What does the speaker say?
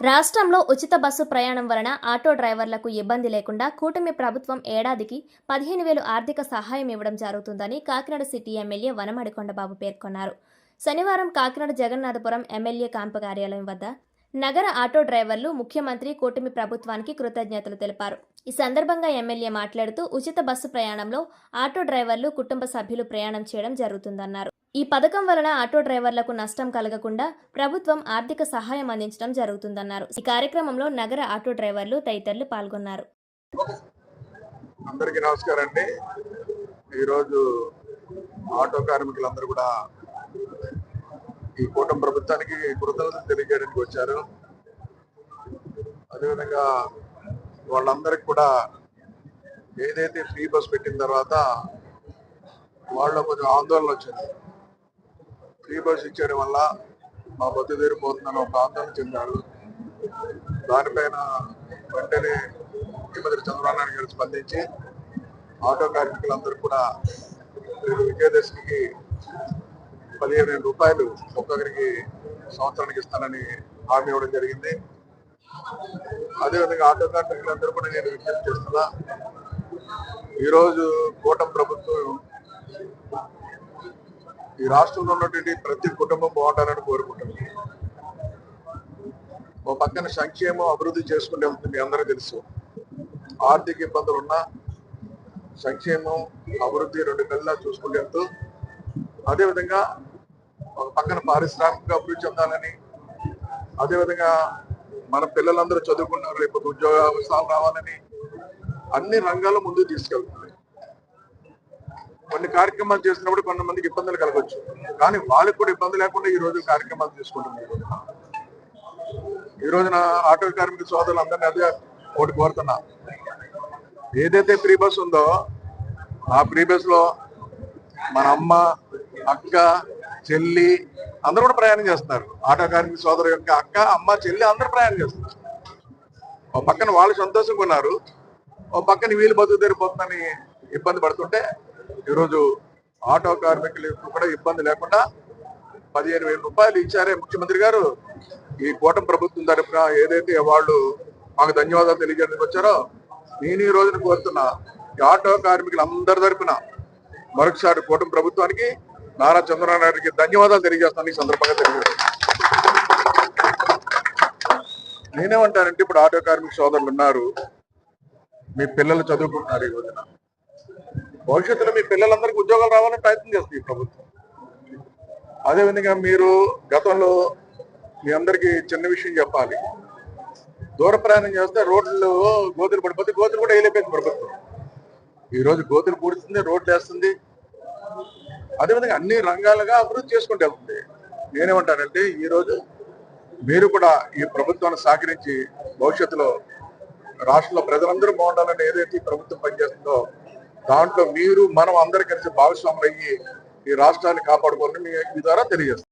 రాష్ట్రంలో ఉచిత బస్సు ప్రయాణం వలన ఆటో డ్రైవర్లకు ఇబ్బంది లేకుండా కూటమి ప్రభుత్వం ఏడాదికి పదిహేను వేలు ఆర్థిక సహాయం ఇవ్వడం జరుగుతుందని కాకినాడ సిటీ ఎమ్మెల్యే వనమడి కొండబాబు పేర్కొన్నారు. శనివారం కాకినాడ జగన్నాథపురం ఎమ్మెల్యే క్యాంపు కార్యాలయం వద్ద నగర ఆటో డ్రైవర్లు ముఖ్యమంత్రి కూటమి ప్రభుత్వానికి కృతజ్ఞతలు తెలిపారు. ఈ సందర్భంగా ఎమ్మెల్యే మాట్లాడుతూ ఉచిత బస్సు ప్రయాణంలో ఆటో డ్రైవర్లు కుటుంబ సభ్యులు ప్రయాణం చేయడం జరుగుతుందన్నారు. ఈ పథకం వలన ఆటో డ్రైవర్లకు నష్టం కలగకుండా ప్రభుత్వం ఆర్థిక సహాయం అందించడం జరుగుతుందన్నారు. ఈ కార్యక్రమంలో నగర ఆటో డ్రైవర్లు తదితరులు పాల్గొన్నారు. అందరికీ నమస్కారం అండి. ఈరోజు ఆటో కార్మికులందరూ కూడా ఈ కూటమి ప్రభుత్వానికి కృతజ్ఞతలు తెలియజేయడానికి వచ్చారు. అదేవిధంగా వాళ్ళందరికీ కూడా ఏదైతే ఫ్రీ బస్ పెట్టిన తర్వాత వాళ్ళ కొంచెం ఆందోళన వచ్చింది. ఫ్రీ బస్ ఇచ్చేయడం వల్ల మా బతు తీరిపోతుందని ఒక ఆందోళన చెందారు. దానిపైన వెంటనే ముఖ్యమంత్రి చంద్రబాబు నాయుడు గారు స్పందించి ఆటో కార్మికులందరూ కూడా విజయదశమికి పదిహేను వేల రూపాయలు ఒక్కొక్కరికి సంవత్సరానికి ఇస్తానని హామీ ఇవ్వడం జరిగింది. అదేవిధంగా ఆటో కార్మికులందరూ కూడా నేను విజ్ఞప్తి చేస్తున్నా ఈరోజు కూటమి ప్రభుత్వం ఈ రాష్ట్రంలో ఉన్నటువంటి ప్రతి కుటుంబం బాగుండాలని కోరుకుంటుంది. ఓ పక్కన సంక్షేమం అభివృద్ధి చేసుకుంటే వెళ్తుంది మీ అందరూ తెలుసు. ఆర్థిక ఇబ్బందులు ఉన్నా సంక్షేమం అభివృద్ధి రెండు కల్లా చూసుకుంటే వెళ్తూ అదేవిధంగా ఒక పక్కన పారిశ్రామిక అభివృద్ధి చెందాలని అదేవిధంగా మన పిల్లలందరూ చదువుకున్నారు రేపు ఉద్యోగ అవసరాలు రావాలని అన్ని రంగాలు ముందుకు తీసుకెళ్తుంది కొన్ని కార్యక్రమాలు చేసినప్పుడు కొంతమందికి ఇబ్బందులు కలగవచ్చు కానీ వాళ్ళకి కూడా ఇబ్బంది లేకుండా ఈ రోజు కార్యక్రమాలు తీసుకుంటున్నారు ఈ రోజున ఆటో కార్మిక సోదరులు అందరినీ అదే ఒకటి కోరుతున్నా. ఏదైతే ఫ్రీ బస్ ఉందో ఆ ఫ్రీ బస్లో మన అమ్మ అక్క చెల్లి అందరూ కూడా ప్రయాణం చేస్తున్నారు. ఆటో కార్మిక సోదరు యొక్క అక్క అమ్మ చెల్లి అందరూ ప్రయాణం చేస్తున్నారు. ఓ పక్కన వాళ్ళు సంతోషంగా ఉన్నారు. ఓ పక్కన వీళ్ళు బతుకు తెరిపోతుందని ఇబ్బంది పడుతుంటే ఈరోజు ఆటో కార్మికులకు కూడా ఇబ్బంది లేకుండా పదిహేను వేల రూపాయలు ఇచ్చారే ముఖ్యమంత్రి గారు. ఈ కూటమి ప్రభుత్వం తరఫున ఏదైతే వాళ్ళు మాకు ధన్యవాదాలు తెలియజేయడానికి వచ్చారో నేను ఈ రోజున కోరుతున్నా ఈ ఆటో కార్మికులు అందరి తరఫున మరొకసారి కూటమి ప్రభుత్వానికి నారా చంద్రబాబు నాయుడికి ధన్యవాదాలు తెలియజేస్తాను ఈ సందర్భంగా తెలియజేస్తాను. నేనేమంటానంటే ఇప్పుడు ఆటో కార్మిక సోదరులు ఉన్నారు. మీ పిల్లలు చదువుకుంటున్నారు ఈ రోజున. భవిష్యత్తులో మీ పిల్లలందరికీ ఉద్యోగాలు రావాలని ప్రయత్నం చేస్తుంది ఈ ప్రభుత్వం. అదేవిధంగా మీరు గతంలో మీ అందరికీ చిన్న విషయం చెప్పాలి. దూర ప్రయాణం చేస్తే రోడ్లు గోతులు పడిపోతే గోతులు కూడా వేయలేకపోయింది ప్రభుత్వం. ఈరోజు గోతులు పూడుతుంది రోడ్లు వేస్తుంది. అదేవిధంగా అన్ని రంగాలుగా అభివృద్ధి చేసుకుంటూ వెళ్తుంది. నేనేమంటానంటే ఈ రోజు మీరు కూడా ఈ ప్రభుత్వాన్ని సహకరించి భవిష్యత్తులో రాష్ట్రంలో ప్రజలందరూ బాగుండాలని ఏదైతే ప్రభుత్వం పనిచేస్తుందో దాంట్లో మీరు మనం అందరు కలిసి భాగస్వాములు అయ్యి ఈ రాష్ట్రాన్ని కాపాడుకోవాలని మీ మీ ద్వారా తెలియజేస్తాం.